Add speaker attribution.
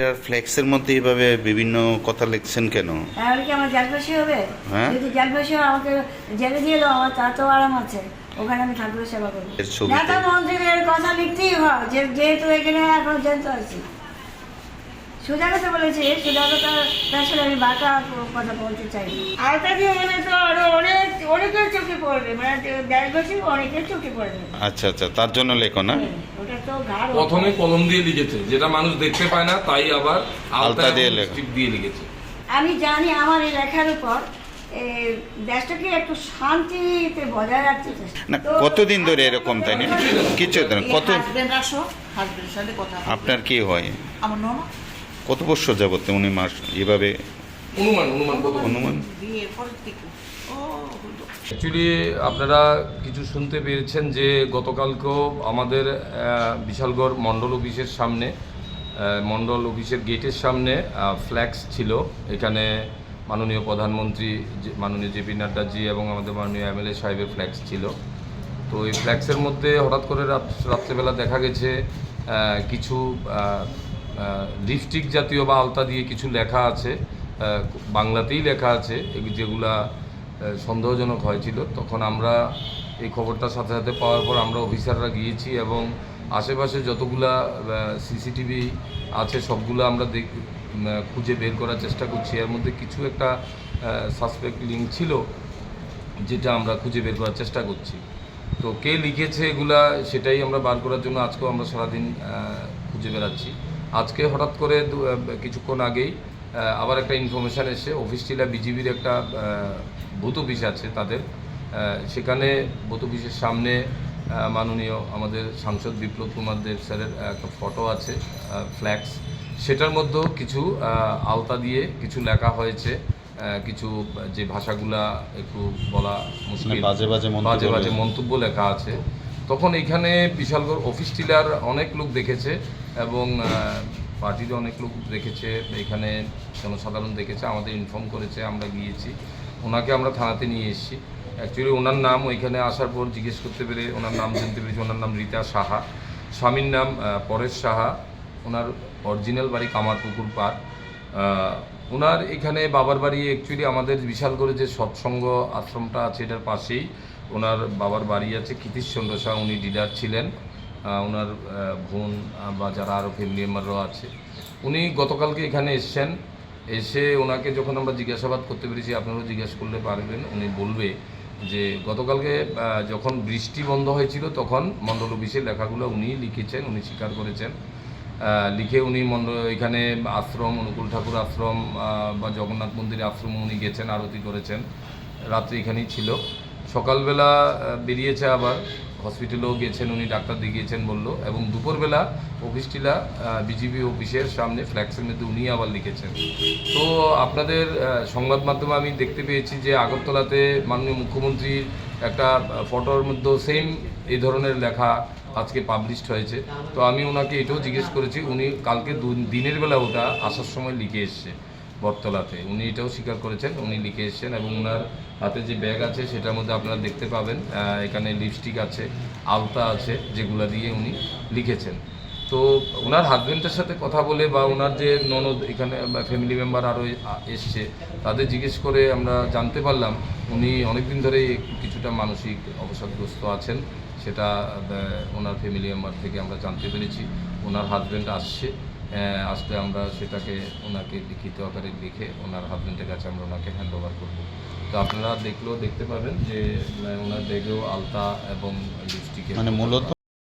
Speaker 1: আর ফ্লেক্সের মধ্যে এইভাবে বিভিন্ন কথা লিখছেন কেন?
Speaker 2: তাহলে কি আমার জেলবাসী হবে?
Speaker 1: হ্যাঁ।
Speaker 2: যদি জেলবাসী হয় আমাকে জেলে দিয়ে দাও আমার তা তো আরাম আছে। ওখানে আমি ঠাকুরের সেবা করব।
Speaker 1: এর
Speaker 2: নেতা মন্ত্রীদের কথা লিখতেই হয় যেহেতু এখানে এখন জানতে আছি। সোজা কথা বলেছি সোজা কথা আসলে আমি বাঁকা কথা বলতে চাই। আলতা দিয়ে মানে তো আরও অনেক অনেকের চোখে পড়বে মানে দেশবাসী অনেকের চোখে পড়বে।
Speaker 1: আচ্ছা আচ্ছা তার জন্য লেখো না।
Speaker 2: ওটা তো ঘাড়
Speaker 3: প্রথমে কলম দিয়ে লিখেছে যেটা মানুষ দেখতে পায় না তাই আবার
Speaker 1: আলতা দিয়ে
Speaker 3: দিয়ে
Speaker 1: লেখা।
Speaker 3: দিয়ে লিখেছে।
Speaker 2: আমি জানি আমার এই লেখার উপর এ, দেশটাকে একটু শান্তিতে বজায় রাখতে
Speaker 1: না কতদিন ধরে এরকম তাই না? কিছু কত
Speaker 4: হাজবেন্ড আসো হাজবেন্ডের সাথে কথা
Speaker 1: আপনার কি হয়?
Speaker 4: আমার ননদ।
Speaker 1: কত বছর যাবত উনি মাস এভাবে?
Speaker 3: অনুমান অনুমান কত
Speaker 1: অনুমান?
Speaker 3: অ্যাকচুয়ালি আপনারা কিছু শুনতে পেরেছেন যে গতকালকেও আমাদের বিশালগড় মণ্ডল অফিসের সামনে মণ্ডল অফিসের গেটের সামনে ফ্ল্যাক্স ছিল। এখানে মাননীয় প্রধানমন্ত্রী যে- মাননীয় জেপি নাড্ডাজি এবং আমাদের মাননীয় এমএলএ সাহেবের ফ্ল্যাক্স ছিল। তো এই ফ্ল্যাক্সের মধ্যে হঠাৎ করে রাত- রাত্রেবেলা দেখা গেছে কিছু লিপস্টিক জাতীয় বা আলতা দিয়ে কিছু লেখা আছে বাংলাতেই লেখা আছে যেগুলা সন্দেহজনক হয়েছিল। তখন আমরা এই খবরটার সাথে সাথে পাওয়ার পর আমরা অফিসাররা গিয়েছি এবং আশেপাশে যতগুলা সিসিটিভি আছে, সবগুলো আমরা দেখ খুঁজে বের করার চেষ্টা করছি। এর মধ্যে কিছু একটা সাসপেক্ট লিঙ্ক ছিল, যেটা আমরা খুঁজে বের করার চেষ্টা করছি। তো কে লিখেছে এগুলা, সেটাই আমরা বার করার জন্য আজকেও আমরা সারাদিন খুঁজে বেড়াচ্ছি। আজকে হঠাৎ করে কিছুক্ষণ আগেই আবার একটা ইনফরমেশান এসে অফিস টিলা বিজিবির একটা বুথ অফিস আছে তাদের। সেখানে বুথ অফিসের সামনে মাননীয় আমাদের সাংসদ বিপ্লব কুমার দেব স্যারের একটা ফটো আছে ফ্ল্যাক্স সেটার মধ্যেও কিছু আলতা দিয়ে কিছু লেখা হয়েছে কিছু যে ভাষাগুলা একটু বলা মুশকিল।
Speaker 1: মানে বাজে বাজে
Speaker 3: বাজে বাজে মন্তব্য লেখা আছে। তখন এখানে বিশালগড় অফিস টিলার অনেক লোক দেখেছে এবং পার্টির অনেক লোক দেখেছে, এখানে জনসাধারণ দেখেছে, আমাদের ইনফর্ম করেছে, আমরা গিয়েছি। ওনাকে আমরা থানাতে নিয়ে এসেছি। অ্যাকচুয়ালি ওনার নাম ওইখানে আসার পর জিজ্ঞেস করতে পেরে ওনার নাম জানতে পেরেছি, ওনার নাম রীতা সাহা। স্বামীর নাম পরেশ সাহা। ওনার অরিজিনাল বাড়ি কামারপুকুর পাড়। ওনার এখানে বাবার বাড়ি অ্যাকচুয়ালি আমাদের বিশাল করে যে সৎসঙ্গ আশ্রমটা আছে, এটার পাশেই। ওনার বাবার বাড়ি আছে কীর্তিশচন্দ্র শাহ, উনি ডিলার ছিলেন। ওনার বোন বা যারা আরও ফ্যামিলি মেম্বাররাও আছে। উনি গতকালকে এখানে এসছেন। এসে ওনাকে যখন আমরা জিজ্ঞাসাবাদ করতে পেরেছি, আপনারাও জিজ্ঞাসা করলে পারবেন। উনি বলবে যে, গতকালকে যখন বৃষ্টি বন্ধ হয়েছিল, তখন মণ্ডল অফিসের লেখাগুলো উনি লিখেছেন, উনি স্বীকার করেছেন। লিখে উনি মন্ডল এখানে আশ্রম, অনুকূল ঠাকুর আশ্রম বা জগন্নাথ মন্দিরে আশ্রম উনি গেছেন, আরতি করেছেন। রাত্রি এখানেই ছিল। সকালবেলা বেরিয়েছে আবার। হসপিটালেও গেছেন উনি, ডাক্তার দেখিয়েছেন বলল। এবং দুপুরবেলা অফিস টিলা বিজিবি অফিসের সামনে ফ্ল্যাক্সের মধ্যে উনি আবার লিখেছেন। তো আপনাদের সংবাদ মাধ্যমে আমি দেখতে পেয়েছি যে আগরতলাতে মাননীয় মুখ্যমন্ত্রীর একটা ফটোর মধ্যে সেম এই ধরনের লেখা আজকে পাবলিশড হয়েছে। তো আমি ওনাকে এটাও জিজ্ঞেস করেছি, উনি কালকে দিনের বেলা ওটা আসার সময় লিখে এসছে। বটতলাতে। উনি এটাও স্বীকার করেছেন, উনি লিখে এসেছেন এবং ওনার হাতে যে ব্যাগ আছে সেটার মধ্যে আপনারা দেখতে পাবেন এখানে লিপস্টিক আছে, আলতা আছে, যেগুলা দিয়ে উনি লিখেছেন। তো ওনার হাজবেন্ডের সাথে কথা বলে বা ওনার যে ননদ, এখানে ফ্যামিলি মেম্বার আরও এসছে, তাদের জিজ্ঞেস করে আমরা জানতে পারলাম, উনি অনেকদিন ধরেই কিছুটা মানসিক অবসাদগ্রস্ত আছেন, সেটা ওনার ফ্যামিলি মেম্বার থেকে আমরা জানতে পেরেছি। ওনার হাজবেন্ড আসছে আসলে আমরা সেটাকে ওনাকে লিখিত আকারে লিখে ওনার হাজবেন্ডের কাছে আমরা ওনাকে হ্যান্ড ওভার করব। তো আপনারা দেখলেও দেখতে পাবেন যে ওনার ব্যাগেও আলতা এবং লিপস্টিকের
Speaker 1: মানে মূলত